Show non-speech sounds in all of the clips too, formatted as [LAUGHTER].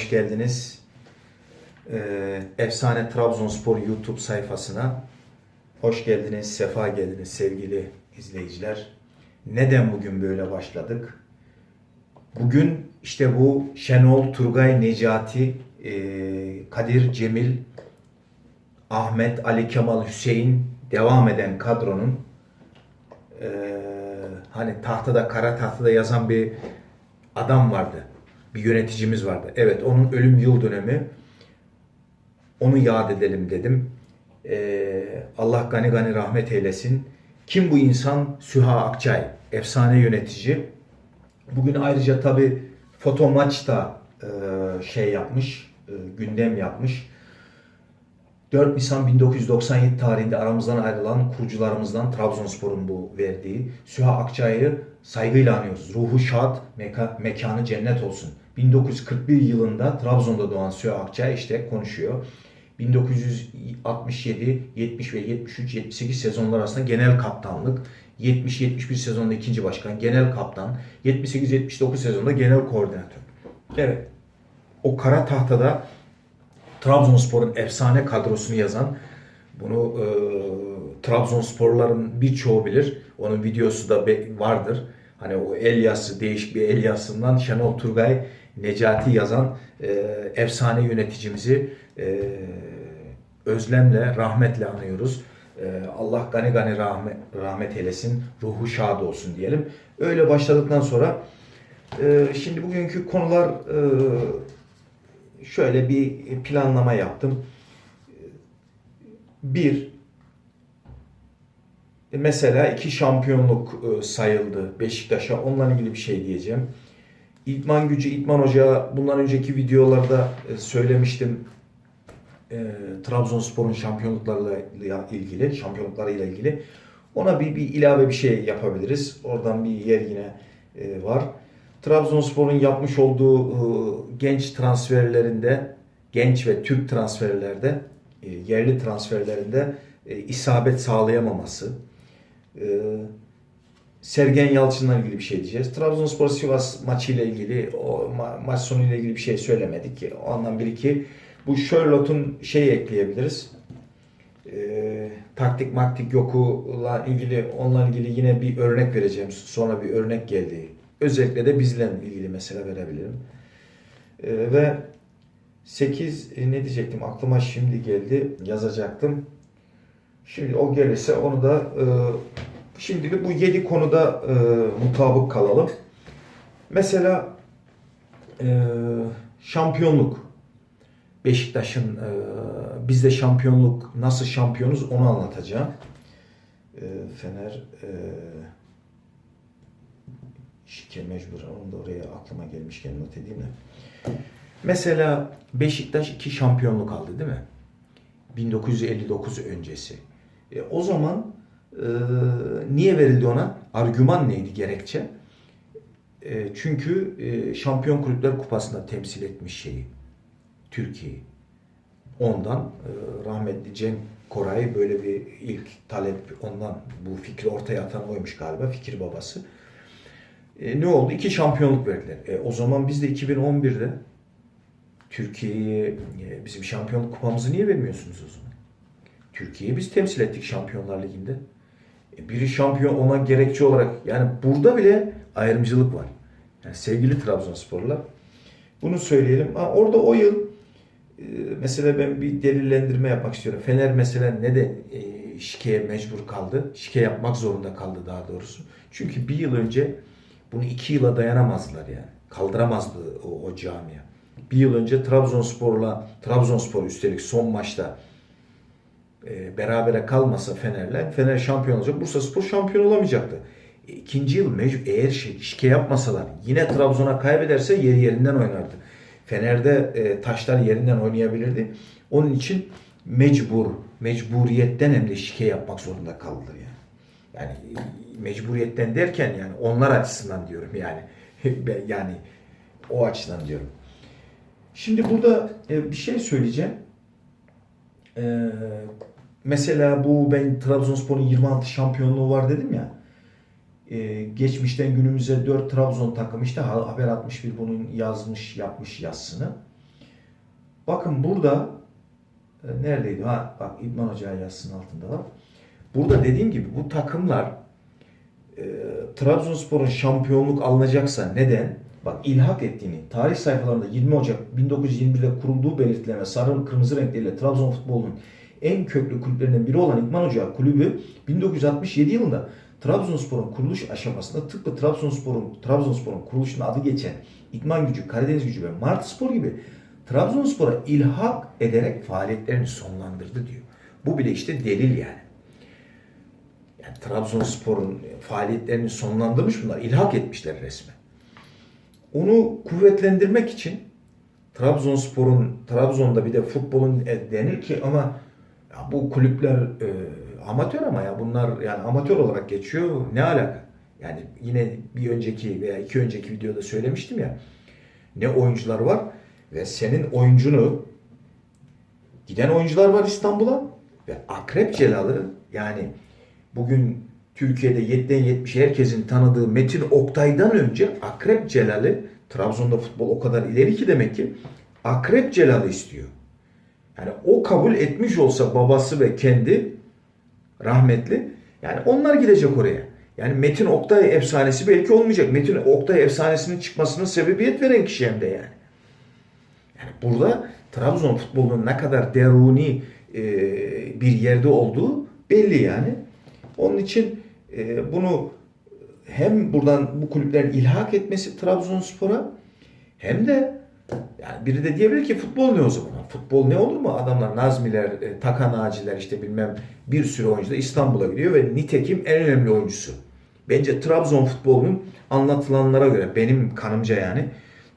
hoş geldiniz. Ee, Efsane Trabzonspor YouTube sayfasına hoş geldiniz, sefa geldiniz sevgili izleyiciler. Neden bugün böyle başladık? Bugün işte bu Şenol, Turgay, Necati, e, Kadir, Cemil, Ahmet, Ali Kemal, Hüseyin devam eden kadronun e, hani tahtada, kara tahtada yazan bir adam vardı. Bir yöneticimiz vardı. Evet onun ölüm yıl dönemi. Onu yad edelim dedim. Ee, Allah gani gani rahmet eylesin. Kim bu insan? Süha Akçay. Efsane yönetici. Bugün ayrıca tabi foto maçta e, şey yapmış, e, gündem yapmış. 4 Nisan 1997 tarihinde aramızdan ayrılan kurucularımızdan Trabzonspor'un bu verdiği Süha Akçay'ı saygıyla anıyoruz. Ruhu şad, meka, mekanı cennet olsun. 1941 yılında Trabzon'da doğan Süha Akçay işte konuşuyor. 1967, 70 ve 73, 78 sezonlar arasında genel kaptanlık, 70-71 sezonda ikinci başkan, genel kaptan, 78-79 sezonda genel koordinatör. Evet. O kara tahtada Trabzonspor'un efsane kadrosunu yazan bunu e, Trabzonsporların birçoğu bilir. Onun videosu da vardır. Hani o el yazısı değişik bir el yazısından Şenol Turgay Necati yazan e, efsane yöneticimizi e, özlemle, rahmetle anıyoruz. E, Allah gani gani rahmet, rahmet eylesin, ruhu şad olsun diyelim. Öyle başladıktan sonra e, şimdi bugünkü konular e, şöyle bir planlama yaptım. Bir, mesela iki şampiyonluk e, sayıldı Beşiktaş'a. Onunla ilgili bir şey diyeceğim. İdman gücü, İdman Hoca bundan önceki videolarda e, söylemiştim. E, Trabzonspor'un şampiyonluklarıyla ilgili, şampiyonluklarıyla ilgili. Ona bir, bir ilave bir şey yapabiliriz. Oradan bir yer yine e, var. Trabzonspor'un yapmış olduğu e, genç transferlerinde, genç ve Türk transferlerde, e, yerli transferlerinde e, isabet sağlayamaması. E, Sergen Yalçın'la ilgili bir şey diyeceğiz. Trabzonspor Sivas maçıyla ilgili, o ma- maç sonuyla ilgili bir şey söylemedik ki. O anlam bir iki. Bu Charlotte'un şey ekleyebiliriz. E, taktik maktik yokuyla ilgili, onunla ilgili yine bir örnek vereceğim. Sonra bir örnek geldi. Özellikle de bizle ilgili mesela verebilirim. E, ve 8 e, ne diyecektim aklıma şimdi geldi yazacaktım. Şimdi o gelirse onu da e, şimdilik bu 7 konuda e, mutabık kalalım. Mesela e, şampiyonluk. Beşiktaş'ın e, bizde şampiyonluk nasıl şampiyonuz onu anlatacağım. E, Fener e, şike mecbur. Onu da oraya aklıma gelmişken not edeyim de. Mesela Beşiktaş iki şampiyonluk aldı değil mi? 1959 öncesi. E, o zaman e, niye verildi ona? Argüman neydi gerekçe? E, çünkü e, Şampiyon Kulüpler Kupası'nda temsil etmiş şeyi. Türkiye'yi. Ondan e, rahmetli Cem Koray böyle bir ilk talep ondan bu fikri ortaya atan oymuş galiba fikir babası. E, ne oldu? İki şampiyonluk verdiler. E, o zaman biz de 2011'de Türkiye'ye e, bizim şampiyonluk kupamızı niye vermiyorsunuz o zaman? Türkiye'yi biz temsil ettik Şampiyonlar Ligi'nde. E, biri şampiyon ona gerekçe olarak yani burada bile ayrımcılık var. Yani sevgili Trabzonsporlar bunu söyleyelim. Ha, orada o yıl e, mesela ben bir delillendirme yapmak istiyorum. Fener mesela neden e, şikeye mecbur kaldı? Şike yapmak zorunda kaldı daha doğrusu. Çünkü bir yıl önce bunu iki yıla dayanamazlar yani. Kaldıramazdı o, o camia. Bir yıl önce Trabzonspor'la Trabzonspor üstelik son maçta e, berabere kalmasa Fener'le Fener şampiyon olacak. Bursa Spor şampiyon olamayacaktı. E, İkinci yıl mecbur eğer şey, şike yapmasalar yine Trabzon'a kaybederse yeri yerinden oynardı. Fener'de e, taşlar yerinden oynayabilirdi. Onun için mecbur, mecburiyetten hem de şike yapmak zorunda kaldılar yani. Yani e, mecburiyetten derken yani onlar açısından diyorum yani. [LAUGHS] Yani o açıdan diyorum. Şimdi burada e, bir şey söyleyeceğim. E, mesela bu ben Trabzonspor'un 26 şampiyonluğu var dedim ya. Ee, geçmişten günümüze 4 Trabzon takım işte Ha- Haber 61 bunun yazmış yapmış yazısını. Bakın burada e, neredeydi? Ha bak İdman Hoca yazısının altında var. Burada dediğim gibi bu takımlar e, Trabzonspor'un şampiyonluk alınacaksa neden? Bak ilhak ettiğini tarih sayfalarında 20 Ocak 1921'de kurulduğu belirtilen ve sarı kırmızı renkleriyle Trabzon futbolunun en köklü kulüplerinden biri olan İdman Hoca kulübü 1967 yılında Trabzonspor'un kuruluş aşamasında tıpkı Trabzonspor'un Trabzonspor'un kuruluşunda adı geçen İdman Gücü, Karadeniz Gücü ve Martspor gibi Trabzonspor'a ilhak ederek faaliyetlerini sonlandırdı diyor. Bu bile işte delil yani. Yani Trabzonspor'un faaliyetlerini sonlandırmış bunlar. ilhak etmişler resmen. Onu kuvvetlendirmek için Trabzonspor'un Trabzon'da bir de futbolun e, denir ki ama ya bu kulüpler e, amatör ama ya bunlar yani amatör olarak geçiyor. Ne alaka? Yani yine bir önceki veya iki önceki videoda söylemiştim ya. Ne oyuncular var ve senin oyuncunu giden oyuncular var İstanbul'a ve Akrep Celal'ı yani bugün Türkiye'de 7'den 70'e herkesin tanıdığı Metin Oktay'dan önce Akrep Celal'i Trabzon'da futbol o kadar ileri ki demek ki Akrep Celal'i istiyor. Yani o kabul etmiş olsa babası ve kendi rahmetli yani onlar gidecek oraya. Yani Metin Oktay efsanesi belki olmayacak. Metin Oktay efsanesinin çıkmasının sebebiyet veren kişi hem de yani. Yani burada Trabzon futbolunun ne kadar deruni e, bir yerde olduğu belli yani. Onun için e, bunu hem buradan bu kulüplerin ilhak etmesi Trabzonspor'a hem de yani biri de diyebilir ki futbol ne o zaman? Futbol ne olur mu? Adamlar Nazmiler, e, Takan Naciler işte bilmem bir sürü oyuncu da İstanbul'a gidiyor ve nitekim en önemli oyuncusu. Bence Trabzon futbolunun anlatılanlara göre benim kanımca yani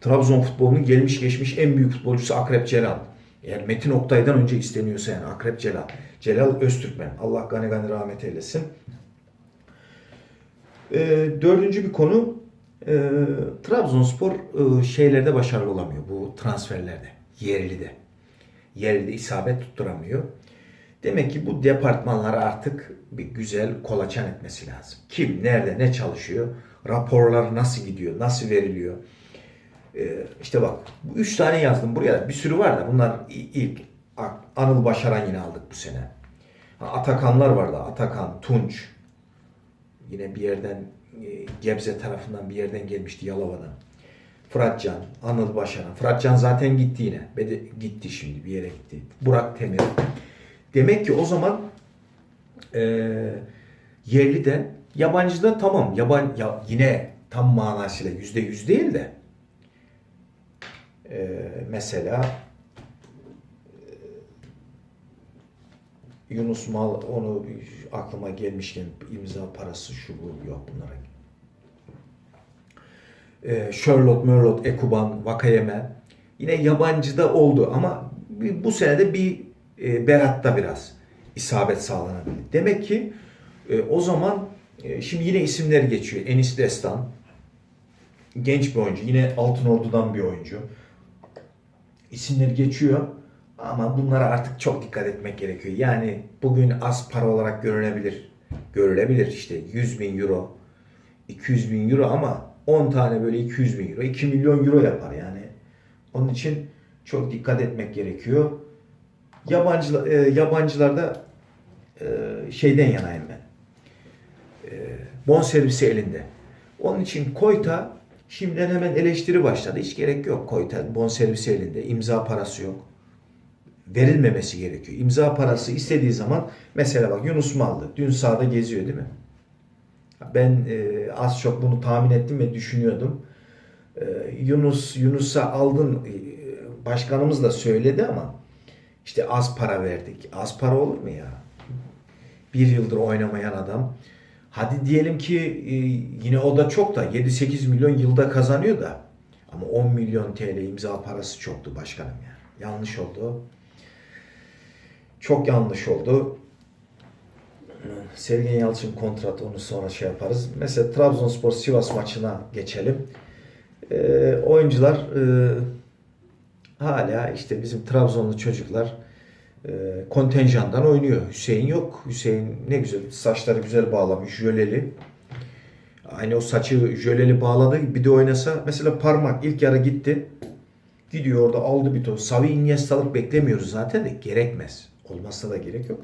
Trabzon futbolunun gelmiş geçmiş en büyük futbolcusu Akrep Celal. Eğer Metin Oktay'dan önce isteniyorsa yani Akrep Celal. Celal Öztürkmen. Allah gani gani rahmet eylesin. Ee, dördüncü bir konu e, Trabzonspor e, şeylerde başarılı olamıyor bu transferlerde. Yerli de. Yerli de isabet tutturamıyor. Demek ki bu departmanlara artık bir güzel kolaçan etmesi lazım. Kim, nerede, ne çalışıyor, raporlar nasıl gidiyor, nasıl veriliyor. Ee, işte bak, bu üç tane yazdım buraya. Bir sürü var da bunlar ilk. Anıl Başaran yine aldık bu sene. Atakanlar vardı. Atakan, Tunç. Yine bir yerden Gebze tarafından bir yerden gelmişti Yalova'dan. Fıratcan, Anıl Başaran. Fıratcan zaten gitti yine. Bede, gitti şimdi bir yere gitti. Burak Temir. Demek ki o zaman e, yerli de yabancı da tamam. Yaban, ya, yine tam manasıyla yüzde yüz değil de e, mesela Yunus Mal onu aklıma gelmişken imza parası şu bu yok bunlara. E, Sherlock, Merlot, Ekuban, Vakayeme yine yabancıda oldu ama bu senede bir e, Berat'ta biraz isabet sağlanabildi. Demek ki e, o zaman e, şimdi yine isimler geçiyor. Enis Destan genç bir oyuncu. Yine Altın Ordu'dan bir oyuncu. İsimler geçiyor. Ama bunlara artık çok dikkat etmek gerekiyor. Yani bugün az para olarak görünebilir. Görülebilir işte 100 bin euro, 200 bin euro ama 10 tane böyle 200 bin euro, 2 milyon euro yapar yani. Onun için çok dikkat etmek gerekiyor. Yabancı, e, yabancılarda e, şeyden yanayım ben. E, bon servisi elinde. Onun için Koyta şimdiden hemen eleştiri başladı. Hiç gerek yok Koyta bon servisi elinde. imza parası yok. Verilmemesi gerekiyor. İmza parası istediği zaman mesela bak Yunus Mallı dün sahada geziyor değil mi? Ben e, az çok bunu tahmin ettim ve düşünüyordum. E, Yunus Yunus'a aldın e, başkanımız da söyledi ama işte az para verdik. Az para olur mu ya? Bir yıldır oynamayan adam. Hadi diyelim ki e, yine o da çok da 7-8 milyon yılda kazanıyor da ama 10 milyon TL imza parası çoktu başkanım ya. Yanlış oldu. Çok yanlış oldu. Sergen Yalçın kontratı onu sonra şey yaparız. Mesela Trabzonspor Sivas maçına geçelim. Ee, oyuncular e, hala işte bizim Trabzonlu çocuklar e, kontenjandan oynuyor. Hüseyin yok. Hüseyin ne güzel saçları güzel bağlamış jöleli. Aynı o saçı jöleli bağladı bir de oynasa mesela parmak ilk yarı gitti. Gidiyor orada aldı bir top. Savi Iniesta'lık beklemiyoruz zaten de gerekmez. Olmazsa da gerek yok.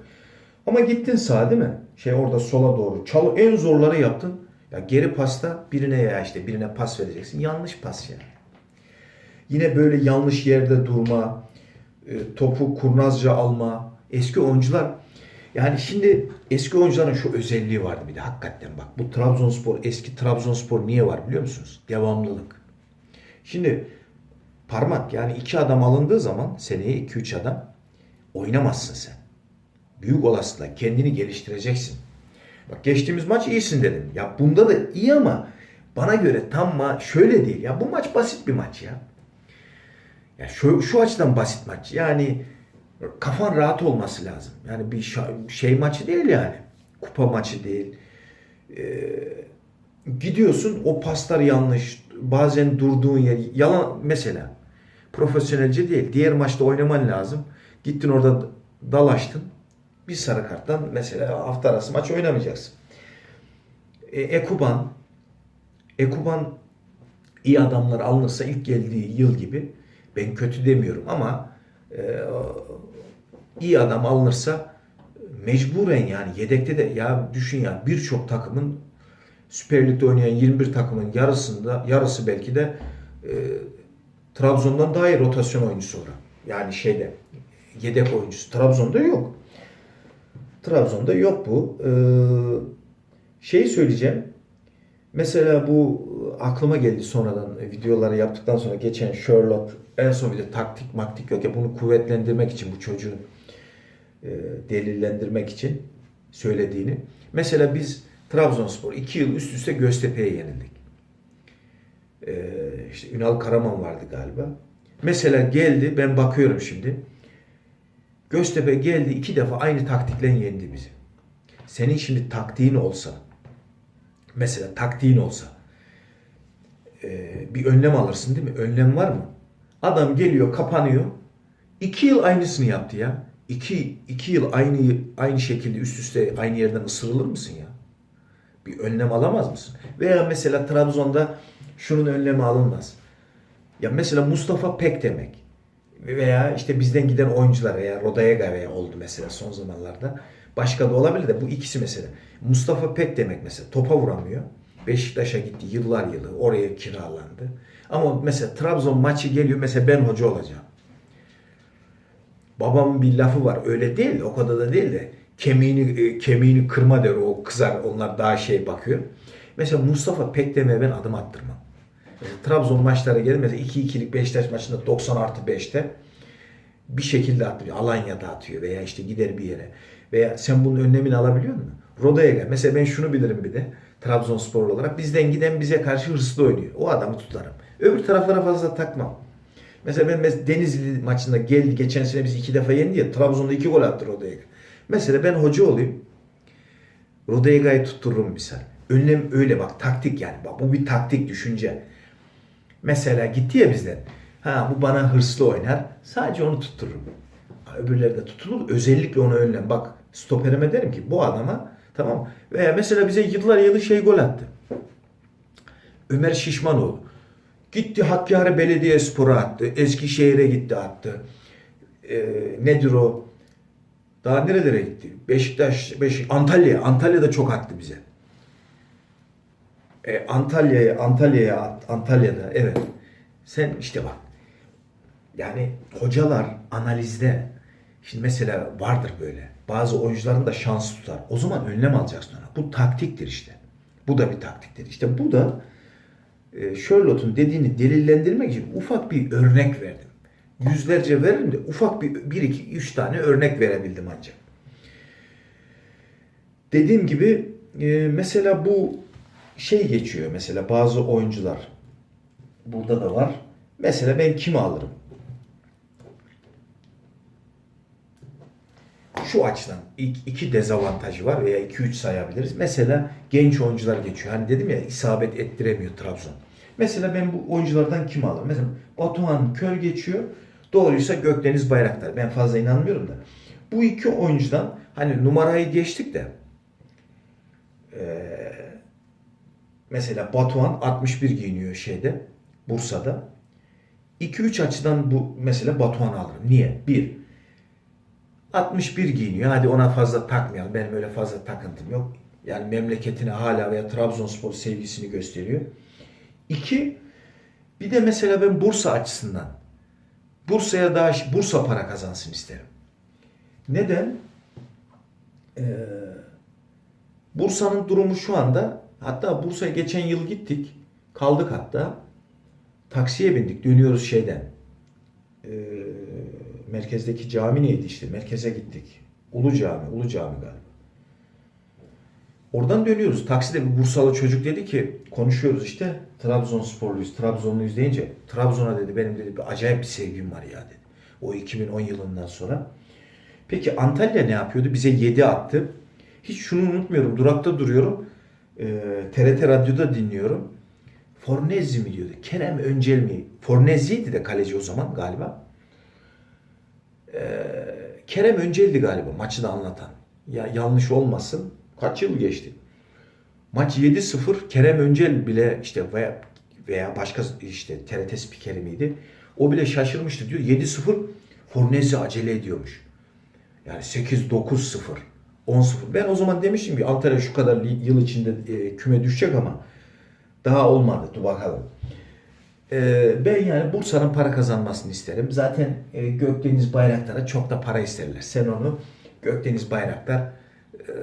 Ama gittin sağa değil mi? Şey orada sola doğru. Çalı en zorları yaptın. Ya geri pasta birine ya işte birine pas vereceksin. Yanlış pas yani. Yine böyle yanlış yerde durma, e, topu kurnazca alma. Eski oyuncular yani şimdi eski oyuncuların şu özelliği vardı bir de hakikaten bak. Bu Trabzonspor eski Trabzonspor niye var biliyor musunuz? Devamlılık. Şimdi parmak yani iki adam alındığı zaman seneye iki üç adam oynamazsın sen. Büyük olasılıkla kendini geliştireceksin. Bak geçtiğimiz maç iyisin dedim. Ya bunda da iyi ama bana göre tam ma şöyle değil. Ya bu maç basit bir maç ya. Ya şu, şu açıdan basit maç. Yani kafan rahat olması lazım. Yani bir şey maçı değil yani. Kupa maçı değil. Ee, gidiyorsun o paslar yanlış. Bazen durduğun yer yalan mesela. Profesyonelce değil. Diğer maçta oynaman lazım. Gittin orada dalaştın. Bir sarı karttan mesela hafta arası maç oynamayacaksın. E, Ekuban Ekuban iyi adamlar alınırsa ilk geldiği yıl gibi ben kötü demiyorum ama e, iyi adam alınırsa mecburen yani yedekte de ya düşün ya birçok takımın Süper Lig'de oynayan 21 takımın yarısında yarısı belki de e, Trabzon'dan daha iyi rotasyon oyuncusu var. Yani şeyde yedek oyuncusu. Trabzon'da yok. Trabzon'da yok bu. Ee, şeyi söyleyeceğim. Mesela bu aklıma geldi sonradan videoları yaptıktan sonra geçen Sherlock en son video taktik maktik yok ya bunu kuvvetlendirmek için bu çocuğun e, delillendirmek için söylediğini. Mesela biz Trabzonspor 2 yıl üst üste Göztepe'ye yenildik. Ee, işte Ünal Karaman vardı galiba. Mesela geldi ben bakıyorum şimdi. Göztepe geldi iki defa aynı taktikle yendi bizi. Senin şimdi taktiğin olsa mesela taktiğin olsa e, bir önlem alırsın değil mi? Önlem var mı? Adam geliyor kapanıyor. İki yıl aynısını yaptı ya. İki, iki yıl aynı aynı şekilde üst üste aynı yerden ısırılır mısın ya? Bir önlem alamaz mısın? Veya mesela Trabzon'da şunun önlemi alınmaz. Ya mesela Mustafa Pek demek veya işte bizden giden oyuncular veya Rodayega veya oldu mesela son zamanlarda. Başka da olabilir de bu ikisi mesela. Mustafa Pek demek mesela topa vuramıyor. Beşiktaş'a gitti yıllar yılı oraya kiralandı. Ama mesela Trabzon maçı geliyor mesela ben hoca olacağım. Babamın bir lafı var öyle değil o kadar da değil de kemiğini e, kemiğini kırma der o kızar onlar daha şey bakıyor. Mesela Mustafa Pek demeye ben adım attırmam. Trabzon maçlara gelir mesela 2-2'lik Beşiktaş maçında 90 artı 5'te bir şekilde atıyor. Alanya'da atıyor veya işte gider bir yere. Veya sen bunun önlemini alabiliyor musun? Rodaya gel. Mesela ben şunu bilirim bir de. Trabzonspor olarak bizden giden bize karşı hırslı oynuyor. O adamı tutarım. Öbür taraflara fazla takmam. Mesela ben mes- Denizli maçında geldi. Geçen sene biz iki defa yendi ya. Trabzon'da iki gol attı Rodayega. Mesela ben hoca olayım. Rodayega'yı tuttururum misal. Önlem öyle bak taktik yani. Bak bu bir taktik düşünce. Mesela gitti ya bizden. Ha bu bana hırslı oynar. Sadece onu tuttururum. Öbürleri de tutulur. Özellikle onu önlem. Bak stoperime derim ki bu adama tamam? Veya mesela bize yıllar yılı şey gol attı. Ömer Şişmanoğlu. Gitti Hakkari Belediyespor'a attı. Eskişehir'e gitti attı. Ee, nedir o? Daha nerelere gitti? Beşiktaş, Beşik, Antalya. Antalya'da çok attı bize. E, Antalya'ya, Antalya'ya, Antalya'da evet. Sen işte bak. Yani hocalar analizde şimdi mesela vardır böyle. Bazı oyuncuların da şans tutar. O zaman önlem alacaksın ona. Bu taktiktir işte. Bu da bir taktiktir. İşte bu da e, Charlotte'un dediğini delillendirmek için ufak bir örnek verdim. Yüzlerce veririm de ufak bir, bir iki, üç tane örnek verebildim ancak. Dediğim gibi e, mesela bu şey geçiyor mesela bazı oyuncular burada da var. Mesela ben kimi alırım? Şu açıdan iki dezavantajı var veya iki üç sayabiliriz. Mesela genç oyuncular geçiyor. Hani dedim ya isabet ettiremiyor Trabzon. Mesela ben bu oyunculardan kimi alırım? Mesela Batuhan Köl geçiyor. Doğruysa Gökdeniz Bayraktar. Ben fazla inanmıyorum da. Bu iki oyuncudan hani numarayı geçtik de eee, mesela Batuhan 61 giyiniyor şeyde Bursa'da. 2-3 açıdan bu mesela Batuhan alırım. Niye? Bir, 61 giyiniyor. Hadi ona fazla takmayalım. Benim öyle fazla takıntım yok. Yani memleketine hala veya Trabzonspor sevgisini gösteriyor. İki, bir de mesela ben Bursa açısından Bursa'ya daha Bursa para kazansın isterim. Neden? Ee, Bursa'nın durumu şu anda hatta Bursa'ya geçen yıl gittik. Kaldık hatta. Taksiye bindik. Dönüyoruz şeyden. Ee, merkezdeki cami neydi işte? Merkeze gittik. Ulu Cami. Ulu Cami galiba. Oradan dönüyoruz. Takside bir Bursalı çocuk dedi ki konuşuyoruz işte Trabzonsporluyuz, Trabzonluyuz deyince Trabzon'a dedi benim dedi bir acayip bir sevgim var ya dedi. O 2010 yılından sonra. Peki Antalya ne yapıyordu? Bize 7 attı. Hiç şunu unutmuyorum. Durakta duruyorum. Ee, TRT Radyo'da dinliyorum. Fornezzi mi diyordu? Kerem Öncel mi? Fornezzi'ydi de kaleci o zaman galiba. Ee, Kerem Öncel'di galiba maçı da anlatan. Ya yanlış olmasın. Kaç yıl geçti? Maç 7-0. Kerem Öncel bile işte veya veya başka işte TRT spikeri miydi? O bile şaşırmıştı diyor. 7-0 Fornezzi acele ediyormuş. Yani 8-9-0. 10-0. Ben o zaman demiştim ki Antalya şu kadar yıl içinde e, küme düşecek ama daha olmadı. Dur bakalım. Ee, ben yani Bursa'nın para kazanmasını isterim. Zaten e, Gökdeniz Bayraktar'a çok da para isterler. Sen onu Gökdeniz Bayraktar e,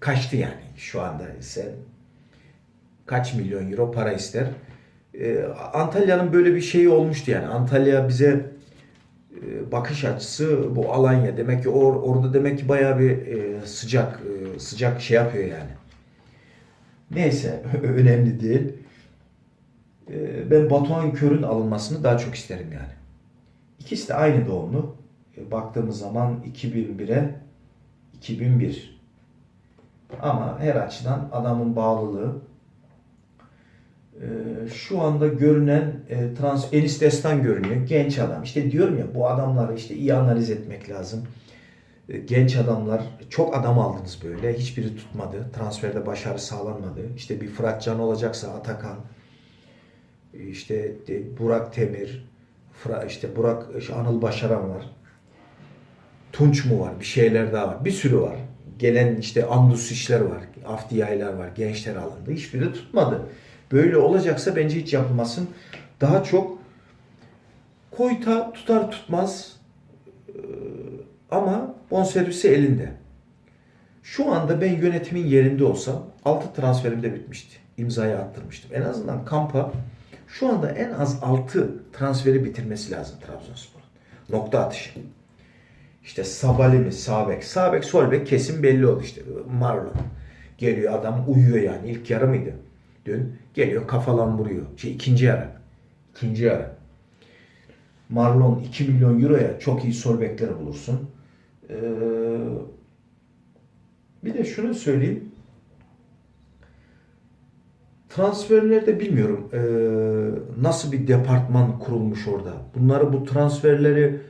kaçtı yani şu anda sen kaç milyon euro para ister. Antalya'nın böyle bir şeyi olmuştu yani. Antalya bize e, bakış açısı bu Alanya demek ki or, orada demek ki bayağı bir e, sıcak e, sıcak şey yapıyor yani. Neyse [LAUGHS] önemli değil. E, ben Batuhan Kör'ün alınmasını daha çok isterim yani. İkisi de aynı doğumlu. E, baktığımız zaman 2001'e 2001. Ama her açıdan adamın bağlılığı e, şu anda görünen e, trans Enis Destan görünüyor. Genç adam. İşte diyorum ya bu adamları işte iyi analiz etmek lazım. E, genç adamlar çok adam aldınız böyle. Hiçbiri tutmadı. Transferde başarı sağlanmadı. İşte bir Fırat Can olacaksa Atakan işte de, Burak Temir Fra, işte Burak işte Anıl Başaran var. Tunç mu var? Bir şeyler daha var. Bir sürü var. Gelen işte Andus işler var. Afdiyaylar var. Gençler alındı. Hiçbiri tutmadı. Böyle olacaksa bence hiç yapılmasın. Daha çok koyta tutar tutmaz ee, ama bonservisi elinde. Şu anda ben yönetimin yerinde olsam 6 transferim de bitmişti. İmzayı attırmıştım. En azından kampa şu anda en az 6 transferi bitirmesi lazım Trabzonspor'un. Nokta atışı. İşte Sabali mi? Sabek. Sabek, Solbek kesin belli oldu işte. Marlon. Geliyor adam uyuyor yani. İlk yarı mıydı? Dün geliyor kafalan vuruyor. Şey ikinci yarı. İkinci yarı. Marlon 2 milyon euroya çok iyi sol bekleri bulursun. Ee, bir de şunu söyleyeyim. Transferlerde bilmiyorum ee, nasıl bir departman kurulmuş orada. Bunları bu transferleri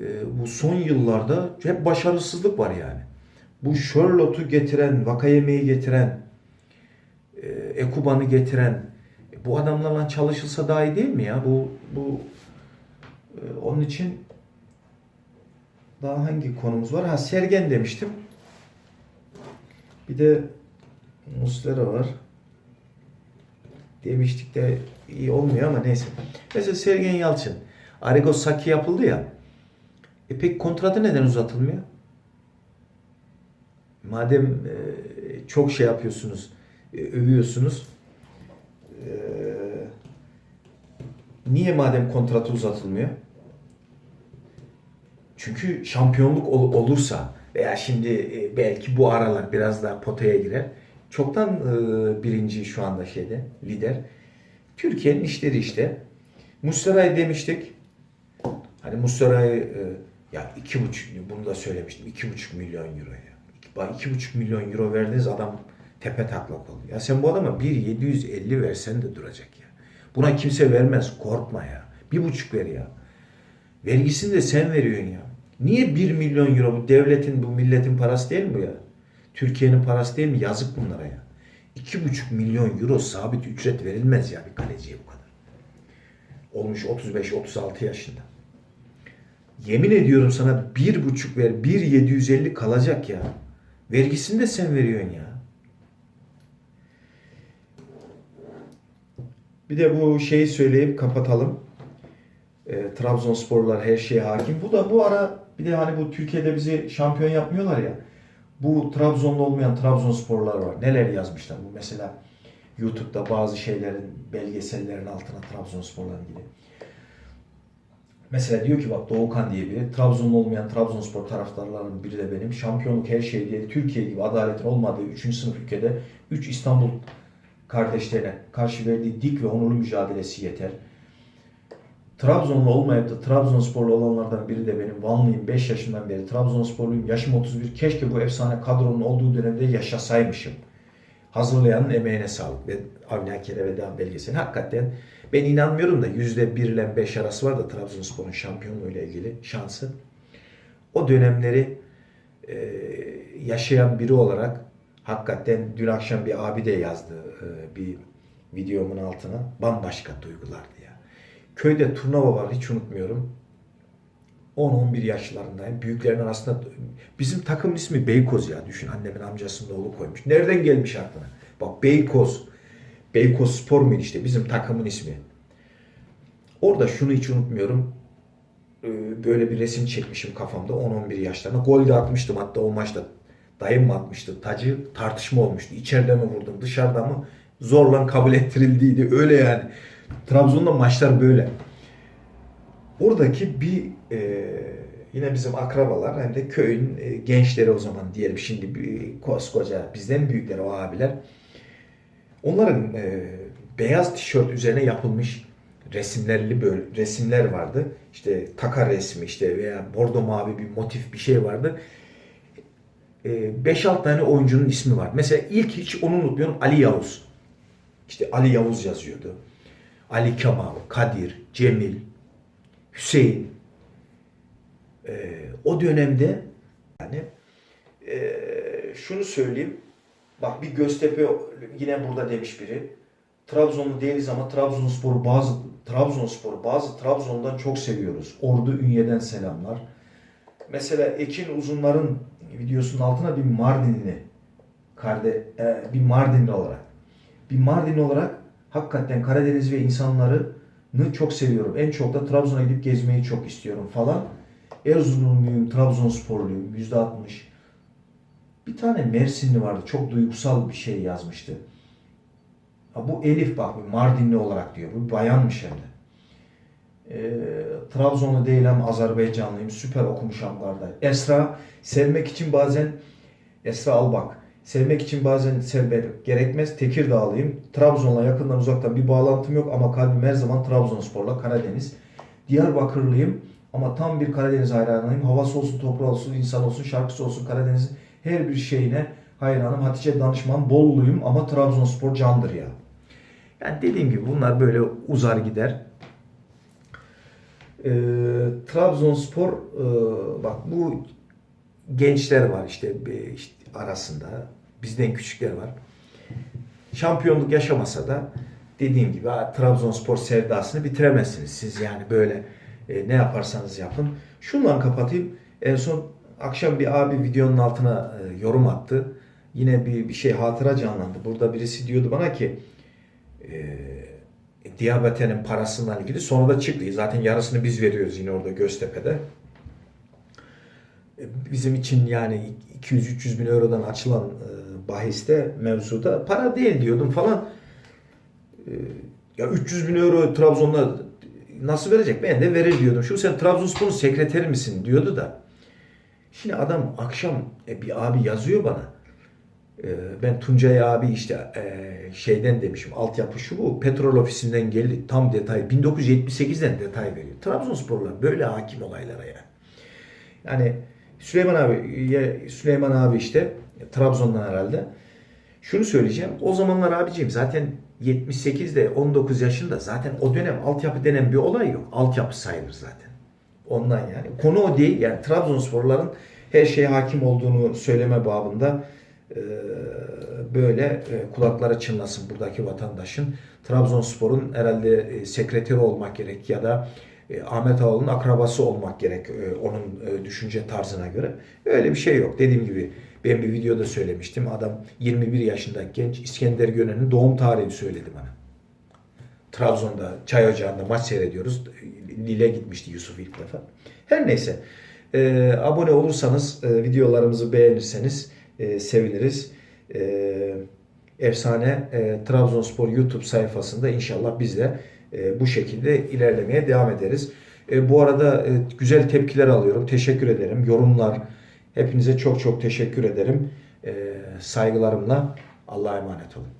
e, bu son yıllarda hep başarısızlık var yani. Bu Charlotte'u getiren, Vakayeme'yi getiren, e, Ekuban'ı getiren e, bu adamlarla çalışılsa daha iyi değil mi ya? Bu bu e, onun için daha hangi konumuz var? Ha Sergen demiştim. Bir de Muslera var. Demiştik de iyi olmuyor ama neyse. Mesela Sergen Yalçın. Arrigo Saki yapıldı ya. E peki kontratı neden uzatılmıyor? Madem e, çok şey yapıyorsunuz, e, övüyorsunuz. E, niye madem kontratı uzatılmıyor? Çünkü şampiyonluk ol- olursa veya şimdi e, belki bu aralar biraz daha potaya girer. Çoktan e, birinci şu anda şeyde lider. Türkiye'nin işleri işte. Muslera'yı demiştik. Hani Muslera'yı e, ya iki buçuk bunu da söylemiştim. iki buçuk milyon euro ya. İki, iki buçuk milyon euro verdiniz adam tepe taklak oluyor. Ya sen bu adama bir 750 versen de duracak ya. Buna kimse vermez. Korkma ya. Bir buçuk ver ya. Vergisini de sen veriyorsun ya. Niye 1 milyon euro bu devletin bu milletin parası değil mi bu ya? Türkiye'nin parası değil mi? Yazık bunlara ya. 2,5 milyon euro sabit ücret verilmez ya bir kaleciye bu kadar. Olmuş 35-36 yaşında. Yemin ediyorum sana bir buçuk ver, bir 750 kalacak ya. Vergisini de sen veriyorsun ya. Bir de bu şeyi söyleyip kapatalım. E, Trabzonsporlar her şeye hakim. Bu da bu ara bir de hani bu Türkiye'de bizi şampiyon yapmıyorlar ya. Bu Trabzonlu olmayan Trabzonsporlar var. Neler yazmışlar bu mesela YouTube'da bazı şeylerin belgesellerin altına Trabzonspor'la ilgili. Mesela diyor ki bak Doğukan diye biri Trabzonlu olmayan Trabzonspor taraftarlarının biri de benim. Şampiyonluk her şey diye Türkiye gibi adaletin olmadığı 3. sınıf ülkede 3 İstanbul kardeşlerine karşı verdiği dik ve onurlu mücadelesi yeter. Trabzonlu olmayıp da Trabzonsporlu olanlardan biri de benim. Vanlıyım 5 yaşından beri. Trabzonsporluyum. Yaşım 31. Keşke bu efsane kadronun olduğu dönemde yaşasaymışım. Hazırlayanın emeğine sağlık. Ve Avni Aker'e ve devam belgeseli. Hakikaten ben inanmıyorum da %1 ile 5 arası var da Trabzonspor'un şampiyonluğuyla ilgili şansı. O dönemleri e, yaşayan biri olarak hakikaten dün akşam bir abi de yazdı e, bir videomun altına. Bambaşka duygulardı ya. Köyde turnuva var hiç unutmuyorum. 10-11 yaşlarındayım. Büyüklerin arasında bizim takımın ismi Beykoz ya. Düşün annemin amcasının oğlu koymuş. Nereden gelmiş aklına? Bak Beykoz. Beykoz Spor muydu işte bizim takımın ismi. Orada şunu hiç unutmuyorum. Ee, Böyle bir resim çekmişim kafamda 10-11 yaşlarında. Gol de atmıştım hatta o maçta. Dayım mı atmıştı? Tacı tartışma olmuştu. İçeride mi vurdum dışarıda mı? Zorla kabul [LAUGHS] ettirildiydi. Öyle yani. Trabzon'da maçlar böyle. Oradaki bir e, yine bizim akrabalar hem de köyün e, gençleri o zaman diyelim şimdi bir koskoca bizden büyükler o abiler. Onların e, beyaz tişört üzerine yapılmış resimlerli böyle resimler vardı. İşte taka resmi işte veya bordo mavi bir motif bir şey vardı. 5-6 tane oyuncunun ismi var. Mesela ilk hiç onu unutmuyorum Ali Yavuz. İşte Ali Yavuz yazıyordu. Ali Kemal, Kadir, Cemil, Hüseyin. Ee, o dönemde yani ee, şunu söyleyeyim. Bak bir Göztepe yine burada demiş biri. Trabzonlu değiliz ama Trabzonspor bazı Trabzonspor bazı Trabzon'dan çok seviyoruz. Ordu Ünye'den selamlar. Mesela Ekin Uzunlar'ın videosunun altına bir Mardinli karde e, bir Mardinli olarak bir Mardinli olarak hakikaten Karadeniz ve insanlarını çok seviyorum. En çok da Trabzon'a gidip gezmeyi çok istiyorum falan. Erzurumluyum, Trabzonsporluyum %60. Bir tane Mersinli vardı. Çok duygusal bir şey yazmıştı. Ha, bu Elif bak bir Mardinli olarak diyor. Bu bayanmış hem de. Ee, Trabzonlu değilim, Azerbaycanlıyım. Süper okumuşam vardı. Esra, sevmek için bazen Esra Albak. Sevmek için bazen sevmek gerekmez. Tekirdağlıyım. Trabzon'la yakından uzaktan bir bağlantım yok ama kalbim her zaman Trabzonspor'la Karadeniz. Diyarbakırlıyım ama tam bir Karadeniz hayranıyım. Havası olsun, toprağı olsun, insan olsun, şarkısı olsun Karadeniz'in her bir şeyine hayranım. Hatice danışman Bolluyum ama Trabzonspor candır ya. Yani dediğim gibi bunlar böyle uzar gider. Ee, Trabzonspor e, bak bu gençler var işte, bir- işte arasında bizden küçükler var. Şampiyonluk yaşamasa da dediğim gibi Trabzonspor sevdasını bitiremezsiniz. Siz yani böyle e, ne yaparsanız yapın. Şundan kapatayım. En son akşam bir abi videonun altına e, yorum attı. Yine bir, bir şey hatıra canlandı. Burada birisi diyordu bana ki e, Diyabete'nin parasından ilgili sonra da çıktı. Zaten yarısını biz veriyoruz yine orada Göztepe'de. E, Bizim için yani 200-300 bin eurodan açılan e, bahiste mevzuda para değil diyordum falan. E, ya 300 bin euro Trabzon'da nasıl verecek? Ben de verir diyordum. Şu sen Trabzonspor'un sekreteri misin diyordu da. Şimdi adam akşam e, bir abi yazıyor bana. E, ben Tuncay abi işte e, şeyden demişim altyapı şu bu petrol ofisinden geldi tam detay 1978'den detay veriyor. Trabzonsporlar böyle hakim olaylara yani. Yani Süleyman abi Süleyman abi işte Trabzon'dan herhalde. Şunu söyleyeceğim. O zamanlar abiciğim zaten 78'de 19 yaşında zaten o dönem altyapı denen bir olay yok. Altyapı sayılır zaten. Ondan yani. Konu o değil. Yani Trabzonsporların her şeye hakim olduğunu söyleme babında böyle e, kulaklara çınlasın buradaki vatandaşın. Trabzonspor'un herhalde e, sekreteri olmak gerek ya da e, Ahmet Ağaoğlu'nun akrabası olmak gerek onun düşünce tarzına göre. Öyle bir şey yok. Dediğim gibi ben bir videoda söylemiştim. Adam 21 yaşında genç İskender Gönen'in doğum tarihini söyledi bana. Trabzon'da çay ocağında maç seyrediyoruz. Lille gitmişti Yusuf ilk defa. Her neyse. e, abone olursanız, videolarımızı beğenirseniz e, seviniriz. E, Efsane e, Trabzonspor YouTube sayfasında inşallah biz de e, bu şekilde ilerlemeye devam ederiz. E, bu arada e, güzel tepkiler alıyorum. Teşekkür ederim. Yorumlar. Hepinize çok çok teşekkür ederim. E, saygılarımla Allah'a emanet olun.